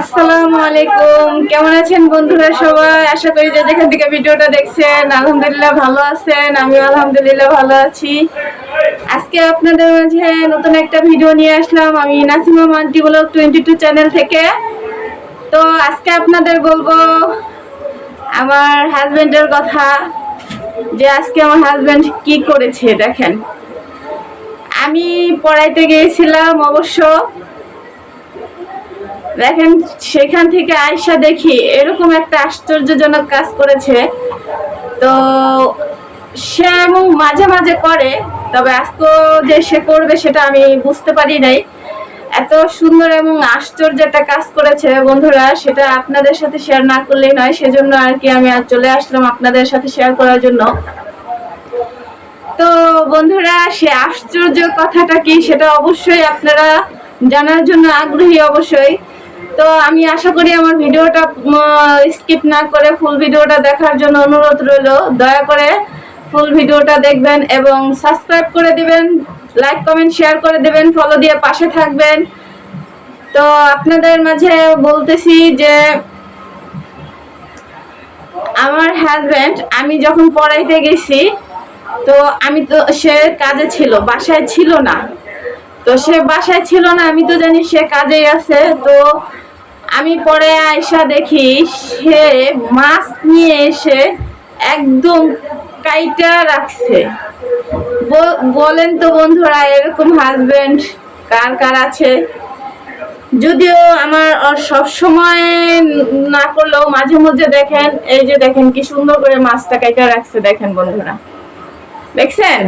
আসসালামু আলাইকুম। কেমন আছেন বন্ধুরা সবাই? আশা করি যে যেখান থেকে ভিডিওটা দেখছেন, আলহামদুলিল্লাহ ভালো আছেন। আমিও আলহামদুলিল্লাহ ভালো আছি। আজকে আপনাদের মাঝে নতুন একটা ভিডিও নিয়ে আসলাম। আমি Nasima multi blog twenty two channel থেকে। তো আজকে আপনাদের বলব, আমার হাজবেন্ডের কথা, যে আজকে আমার হাজবেন্ড কি করেছে, দেখেন। আমি পড়াইতে গিয়েছিলাম অবশ্য। দেখেন, সেখান থেকে আয়সা দেখি এরকম একটা আশ্চর্যজনক কাজ করেছে। তো সে এবং মাঝে মাঝে করে, তবে আজকে যে সে করবে সেটা আমি বুঝতে পারি নাই। এত সুন্দর এবং আশ্চর্য একটা কাজ করেছে বন্ধুরা, সেটা আপনাদের সাথে শেয়ার না করলেই নয়, সেজন্য আর কি আমি আজ চলে আসলাম আপনাদের সাথে শেয়ার করার জন্য। তো বন্ধুরা, সে আশ্চর্য কথাটা কি সেটা অবশ্যই আপনারা জানার জন্য আগ্রহী অবশ্যই। তো আমি আশা করি আমার ভিডিওটা স্কিপ না করে ফুল ভিডিওটা দেখার জন্য অনুরোধ রইল। দয়া করে ফুল ভিডিওটা দেখবেন এবং সাবস্ক্রাইব করে দিবেন লাইক কমেন্ট শেয়ার করে দিবেন ফলো দিয়ে পাশে থাকবেন। তো আপনাদের মাঝে বলতেছি যে, আমার হাজব্যান্ড আমি যখন পড়াইতে গেছি, তো আমি তো সে কাজে ছিল, বাসায় ছিল না। তো সে বাসায় ছিল না, আমি তো জানি সে কাজেই আছে। তো আমি পরে আয়সা দেখি সে মাছ নিয়ে এসে একদম কাইটা রাখছে। বলেন তো বন্ধুরা, এরকম হাজবেন্ড কার কার আছে? যদিও আমার সব সময় না করলেও মাঝে মধ্যে দেখেন, এই যে দেখেন কি সুন্দর করে মাছটা কাইটা রাখছে, দেখেন বন্ধুরা। দেখছেন?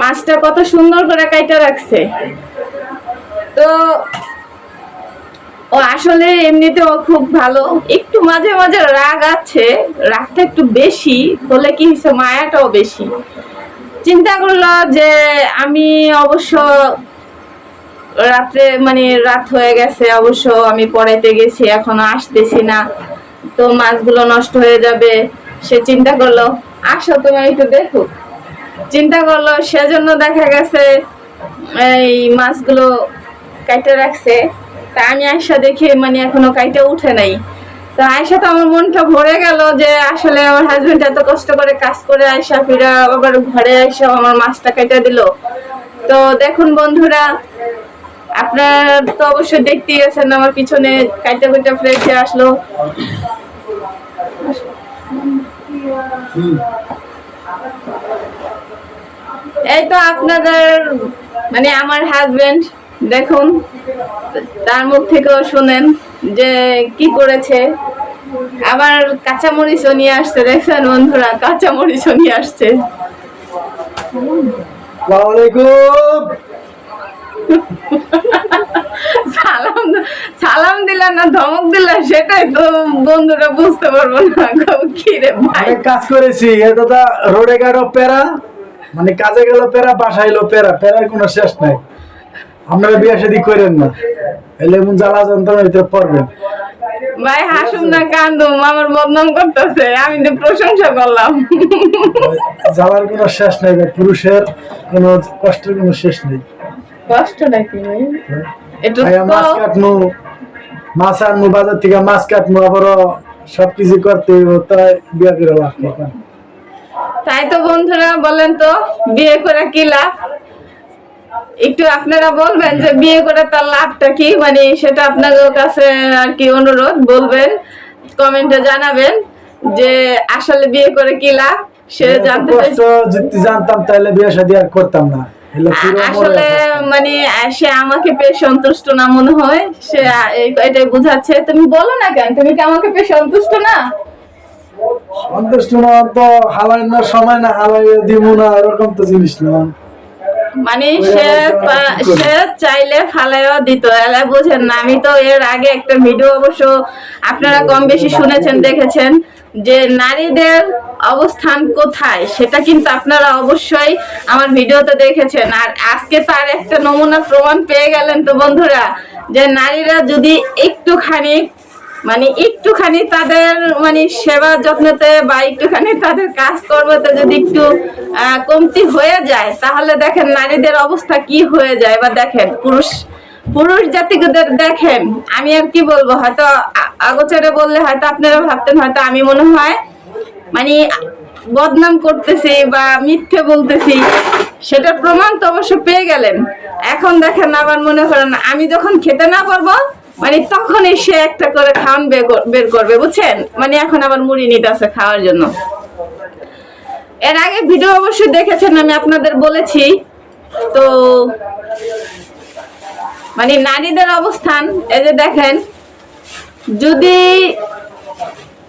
মাছটা কত সুন্দর করে কাইটা রাখছে। তো ও আসলে এমনিতেও খুব ভালো। একটু মাঝে মাঝে রাগ আছে, রাগটা একটু বেশি হলে কি হয়েছে, মায়াটাও বেশি। চিন্তা করল যে আমি অবশ্য রাত্রে মানে রাত হয়ে গেছে, অবশ্য আমি পড়াইতে গেছি, এখনও আসতেছি না। তো মাছগুলো নষ্ট হয়ে যাবে, সে চিন্তা করল, আসো তুমি একটু দেখো। চিন্তা করল, সেজন্য দেখা গেছে, এই মাছগুলো কাইটে রাখছে। তা আমি আয়সা দেখে মানে এখনও কাইটে উঠে নাই। তো আয়সা তো আমার মনটা ভরে গেল যে আসলে আমার হাজবেন্ড এত কষ্ট করে কাজ করে আয়সা ফিরা, আবার ঘরে আয়সা আমার মাছটা কেটে দিল। তো দেখুন বন্ধুরা, আপনার তো অবশ্যই দেখতেই গেছেন আমার পিছনে কাইটা কুইটা ফ্রেশে আসলো। এই তো আপনাদের মানে আমার হাজবেন্ড দেখুন তার মুখ থেকেও শুনেন যে কি করেছে। আবার কাঁচামরিচও নিয়ে আসছে দেখছেন বন্ধুরা? কাঁচামরিচও নিয়ে আসছে। সালাম সালাম দিলা না ধমক দিলা সেটাই তো বন্ধুরা বুঝতে পারব না। কি রে ভাই? কাজ করেছি এটা রোডে গেল পেরা মানে কাজে গেল পেরা বাসায় এলো পেরা পেরার কোনো শেষ নাই। আপনারা বিয়ে শাদি করেন না। এলে এমন জ্বালা যন্ত্রণা ভিতরে পড়বেন। ভাই হাসুম না কান্দুম আমার বদনাম করতেছে আমি তো প্রশংসা করলাম। জ্বালার কোনো শেষ নাই ভাই পুরুষের কোনো কষ্টের কোনো শেষ নেই। কষ্ট নাকি ভাই? একটু ভাইয়া মাছ কাটমু মাছ আনমু বাজার থেকে মাছ কাটমু আবারও সবকিছু করতে তাই বিয়ে করে লাভ। তাই তো বন্ধুরা বলেন তো বিয়ে করে কি লাভ? একটু আপনারা বলবেন যে বিয়ে করে তার লাভটা কি? মানে সেটা আপনাদের কাছে আর কি অনুরোধ বলবেন কমেন্টে জানাবেন যে আসলে বিয়ে করে কি লাভ? সে জানতে যদি জানতাম তাহলে বিয়ে শাদি আর করতাম না। আসলে মানে সে আমাকে পেয়ে সন্তুষ্ট না মনে হয়। সে এটাই বুঝাচ্ছে। তুমি বলো না কেন? তুমি কি আমাকে পেয়ে সন্তুষ্ট না? সন্তুষ্ট না তো হালাই না সময় না হালাই দিব না এরকম তো জিনিস না। মানে সে সে চাইলে ফালাইও দিত। এলা বুঝেন না, আমি তো এর আগে একটা ভিডিও অবশ্য আপনারা কম বেশি শুনেছেন, দেখেছেন যে নারীদের অবস্থান কোথায়, সেটা কিন্তু আপনারা অবশ্যই আমার ভিডিওতে দেখেছেন। আর আজকে তার একটা নমুনা প্রমাণ পেয়ে গেলেন তো বন্ধুরা, যে নারীরা যদি একটুখানি মানে একটুখানি তাদের মানে সেবা যত্নতে বা একটুখানি তাদের কাজ কর্মতে যদি একটু কমতি হয়ে যায়, তাহলে দেখেন নারীদের অবস্থা কি হয়ে যায় বা দেখেন পুরুষ পুরুষ জাতিকে দেখেন, আমি আর কি বলব, হয়তো আগোচরে বললে হয়তো আপনারা ভাবতেন, হয়তো আমি মনে হয় মানে বদনাম করতেছি বা মিথ্যে বলতেছি, সেটার প্রমাণ তো অবশ্য পেয়ে গেলেন। এখন দেখেন আবার মনে করেন, আমি যখন খেতে না পারব মানে তখনই সে একটা করে খাওয়ান বের কর- বের করবে, বুঝছেন? মানে এখন আবার মুড়ি নিতে আছে খাওয়ার জন্য। এর আগে ভিডিও অবশ্যই দেখেছেন, আমি আপনাদের বলেছি। তো মানে নারীদের অবস্থান, এই যে দেখেন, যদি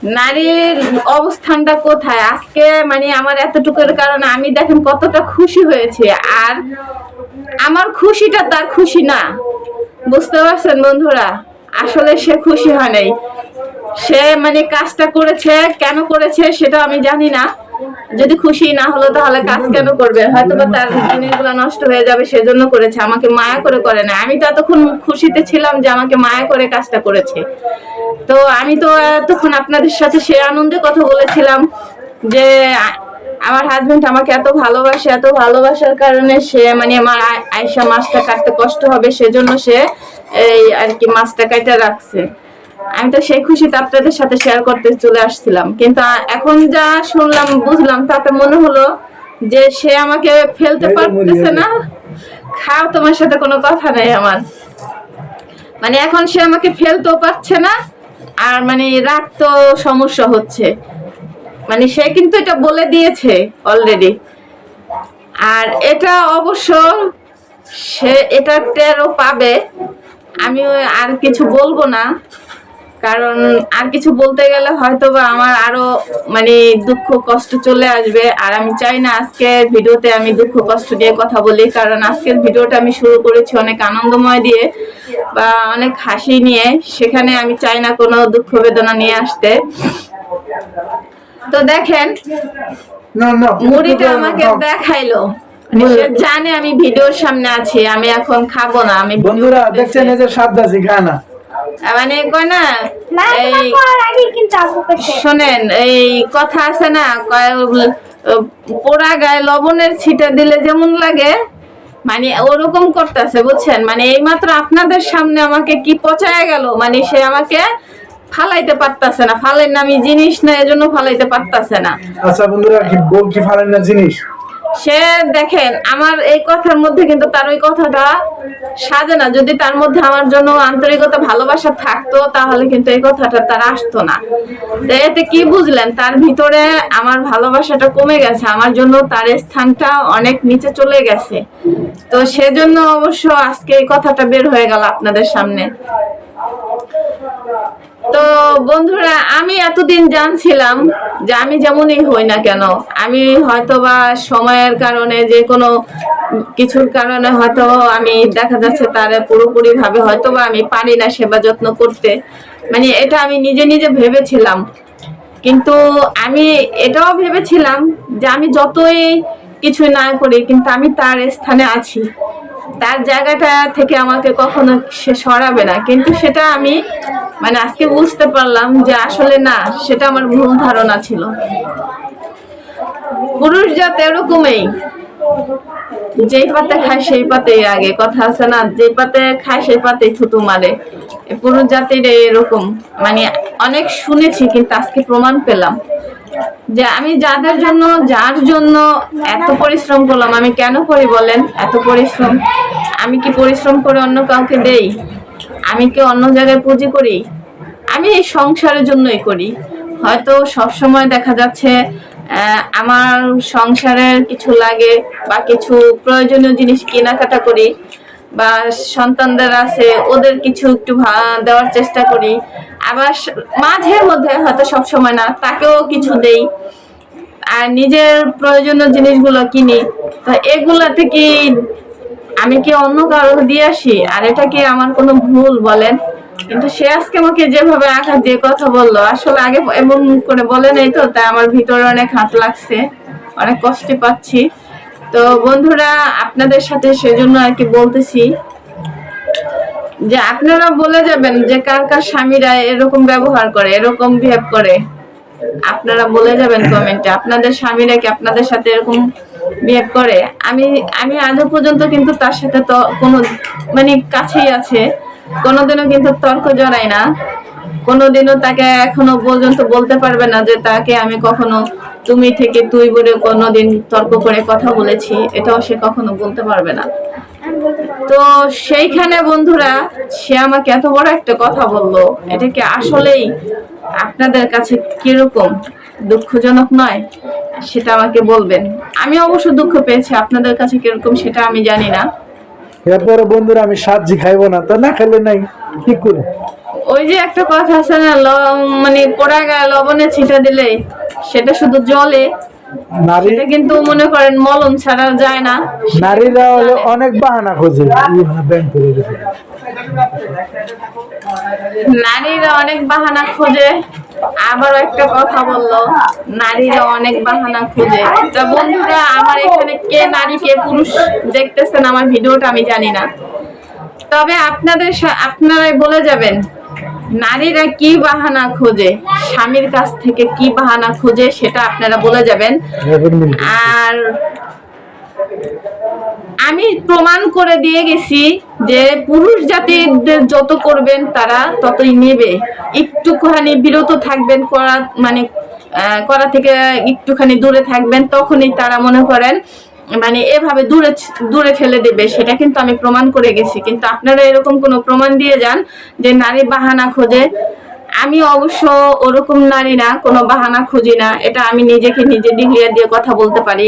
নারীর অবস্থানটা কোথায়? আজকে মানে আমার এতটুকুর কারণে আমি দেখেন কতটা খুশি হয়েছে। আর আমার খুশিটা তার খুশি না। বুঝতে পারছেন বন্ধুরা? আসলে সে খুশি হয় নাই। সে মানে কাজটা করেছে, কেন করেছে সেটা আমি জানি না। যদি খুশি না হলো তাহলে কাজ কেন করবে? হয়তো বা তার জিনিসগুলো নষ্ট হয়ে যাবে, সেজন্য করেছে। আমাকে মায়া করে করে না আমি তো এতক্ষণ খুশিতে ছিলাম যে আমাকে মায়া করে কাজটা করেছে। তো আমি তো এতক্ষণ আপনাদের সাথে সে আনন্দে কথা বলেছিলাম যে আমার হাজবেন্ড আমাকে এত ভালোবাসে এত ভালোবাসার কারণে সে মানে আমার আয়সা মাছটা কাটতে কষ্ট হবে সেজন্য সে এই আর কি মাছটা কাটা রাখছে। আমি তো সেই খুশিতে আপনাদের সাথে শেয়ার করতে চলে আসছিলাম। কিন্তু এখন যা শুনলাম বুঝলাম তাতে মনে হলো যে সে আমাকে ফেলতে পারতেছে না। খাও তোমার সাথে কোনো কথা নেই আমার। মানে এখন সে আমাকে ফেলতেও পারছে না আর মানে রাখতো সমস্যা হচ্ছে। মানে সে কিন্তু এটা বলে দিয়েছে অলরেডি আর এটা অবশ্য সে এটা টেরও পাবে। আমি আর কিছু বলব না। কারণ আর কিছু বলতে গেলে হয়তো বা আমার আরও মানে দুঃখ, কষ্ট চলে আসবে। আর আমি চাই না আজকের ভিডিওতে আমি দুঃখ, কষ্ট দিয়ে কথা বলি। কারণ আজকের ভিডিওটা আমি শুরু করেছি অনেক আনন্দময় দিয়ে বা অনেক হাসি নিয়ে। সেখানে আমি চাই না কোনো দুঃখ বেদনা নিয়ে আসতে। তো দেখেন না না মুড়িটা আমাকে দেখাইলো। মানে জানে আমি ভিডিওর সামনে আছি আমি এখন খাব না আমি বন্ধুরা দেখছেন এই যে সাদ্দাসি খায় না। মানে কয় না শোনেন এই কথা আছে না পোড়া গায়ে লবণের ছিটা দিলে যেমন লাগে মানে ওরকম করতেছে বুঝছেন? মানে এইমাত্র আপনাদের সামনে আমাকে কি পচায় গেল? মানে সে আমাকে ফালাইতে পারতাছে না। ফালাই না আমি জিনিস না এজন্য ফালাইতে পারতাছে না। আচ্ছা বন্ধুরা কি বউ কি ফালেন না জিনিস? সে দেখেন আমার এই কথার মধ্যে কিন্তু তার ওই কথাটা সাজে না। যদি তার মধ্যে আমার জন্য আন্তরিকতা ভালোবাসা থাকতো তাহলে কিন্তু এই কথাটা তার আসতো না। তো এতে কি বুঝলেন? তার ভিতরে আমার ভালোবাসাটা কমে গেছে। আমার জন্য তার স্থানটা অনেক নিচে চলে গেছে। তো সেজন্য অবশ্য আজকে এই কথাটা বের হয়ে গেল আপনাদের সামনে। তো বন্ধুরা, আমি এতদিন জানছিলাম যে আমি যেমনই হই না কেন, আমি হয়তো বা সময়ের কারণে যে কোনো কিছুর কারণে হয়তো আমি দেখা যাচ্ছে তার পুরোপুরি ভাবে হয়তো বা আমি পারি না সেবা যত্ন করতে। মানে এটা আমি নিজে নিজে ভেবেছিলাম। কিন্তু আমি এটাও ভেবেছিলাম যে আমি যতই কিছু না করি, কিন্তু আমি তার স্থানে আছি। তার জায়গাটা থেকে আমাকে কখনো সে সরাবে না। কিন্তু সেটা আমি মানে আজকে বুঝতে পারলাম যে আসলে না, সেটা আমার ভুল ধারণা ছিল। পুরুষ জাত এরকমই। যেই পাতে খায় সেই পাতেই আগে। কথা আছে না, যেই পাতে খায় সেই পাতেই থুতু মারে। পুরুষ জাতির এরকম। মানে অনেক শুনেছি, কিন্তু আজকে প্রমাণ পেলাম। যে আমি যাদের জন্য, যার জন্য এত পরিশ্রম করলাম, আমি কেন করি বলেন? এত পরিশ্রম। আমি কি পরিশ্রম করে অন্য কাউকে দেই? আমি কি অন্য জায়গায় পুঁজি করি? আমি এই সংসারের জন্যই করি। হয়তো সব সময় দেখা যাচ্ছে আমার সংসারের কিছু লাগে বা কিছু প্রয়োজনীয় জিনিস কেনাকাটা করি। বা সন্তানদের আছে, ওদের কিছু একটু দেওয়ার চেষ্টা করি। আবার মাঝের মধ্যে হয়তো সব সময় না, তাকেও কিছু দেই। আর নিজের প্রয়োজনীয় জিনিসগুলো কিনি। তো এগুলা থেকে আমি কি অন্য কারও দিয়ে আসি? আর এটা কি আমার কোনো ভুল বলেন? কিন্তু সে আজকে আমাকে যেভাবে আঘাত দিয়ে কথা বলল, আসলে আগে এমন করে বলে নাই তো, তাই আমার ভিতরে অনেক হাত লাগছে। অনেক কষ্টে পাচ্ছি। তো বন্ধুরা, আপনাদের সাথে সেজন্য আর কি বলতেছি যে আপনারা বলে যাবেন যে কার কার স্বামীরা এরকম ব্যবহার করে, এরকম বিহেভ করে। আপনারা বলে যাবেন কমেন্টে আপনাদের স্বামীরা কি আপনাদের সাথে এরকম বিহেভ করে? আমি আমি আজও পর্যন্ত কিন্তু তার সাথে তো কোনো মানে কাছেই আছে। কোনোদিনও কিন্তু তর্ক জড়াই না। কোনোদিনও তাকে এখনও পর্যন্ত বলতে পারবে না যে তাকে আমি কখনো তুমি থেকে তুই বলে কোনোদিন তর্ক করে কথা বলেছি, এটাও সে কখনো বলতে পারবে না। তো সেইখানে বন্ধুরা, সে আমাকে এত বড় একটা কথা বলল, এটা কি আসলেই আপনাদের কাছে কীরকম দুঃখজনক নয়? সেটা আমাকে বলবেন। আমি অবশ্য দুঃখ পেয়েছি, আপনাদের কাছে কীরকম সেটা আমি জানি না। এরপরে বন্ধুরা, আমি সাজি খাইবো না, তো না খেলে নাই, কি করে ওই যে একটা কথা আছে না ল- মানে পোড়া গায়ে লবণে ছিটা দিলে সেটা শুধু জলে নারী কিন্তু মনে করেন মলম ছাড়া যায় না। নারীরা হলে অনেক বাহানা খোঁজে ই ব্যাংক করে গেছে। নারীরা অনেক বাহানা খোঁজে। আবার একটা কথা বলল নারীরা অনেক বাহানা খোঁজে। তা বন্ধুরা আমার এখানে কে নারী কে পুরুষ দেখতেছেন আমার ভিডিওটা আমি জানি না। তবে আপনাদের আপনারাই বলে যাবেন, নারীরা কি বাহানা খোঁজে? স্বামীর কাছ থেকে কি বাহানা খোঁজে সেটা আপনারা বলে যাবেন। আর আমি প্রমাণ করে দিয়ে গেছি যে পুরুষ জাতিদের যত করবেন তারা ততই নেবে। একটুখানি বিরত থাকবেন, করা মানে করা থেকে একটুখানি দূরে থাকবেন, তখনই তারা মনে করেন মানে এভাবে দূরে দূরে ফেলে দেবে সেটা কিন্তু আমি প্রমাণ করে গেছি। কিন্তু আপনারা এরকম কোনো প্রমাণ দিয়ে যান যে নারী বাহানা খোঁজে। আমি অবশ্য ওরকম নারী না কোনো বাহানা খুঁজি না। এটা আমি নিজেকে নিজে ডিক্লিয়ার দিয়ে কথা বলতে পারি।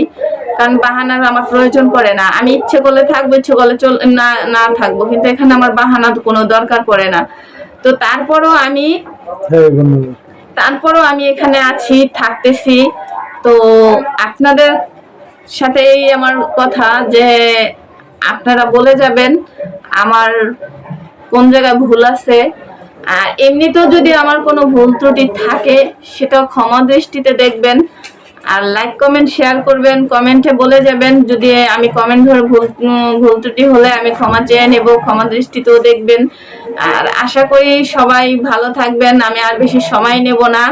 কারণ বাহানার আমার প্রয়োজন পড়ে না। আমি ইচ্ছে করলে থাকব ইচ্ছে করলে চল না না থাকব। কিন্তু এখানে আমার বাহানার কোনো দরকার পড়ে না। তো তারপরও আমি তারপরও আমি এখানে আছি থাকতেছি। তো আপনাদের সাথে এই আমার কথা যে আপনারা বলে যাবেন, আমার কোন জায়গায় ভুল আছে। আর এমনিতেও যদি আমার কোনো ভুল ত্রুটি থাকে সেটাও ক্ষমা দৃষ্টিতে দেখবেন আর লাইক কমেন্ট শেয়ার করবেন। কমেন্টে বলে যাবেন, যদি আমি কমেন্ট ধরে ভুল ভুল ত্রুটি হলে আমি ক্ষমা চেয়ে নেব, ক্ষমা দৃষ্টিতেও দেখবেন। আর আশা করি সবাই ভালো থাকবেন, আমি আর বেশি সময় নেব না।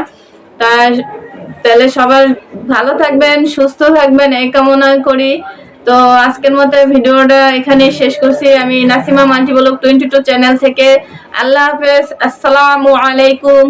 তা তাহলে সবার ভালো থাকবেন, সুস্থ থাকবেন, এই কামনা করি। তো আজকের মতো ভিডিওটা এখানে শেষ করছি। আমি Nasima multi blog twenty two channel থেকে। আল্লাহ হাফেজ। আসসালামু আলাইকুম।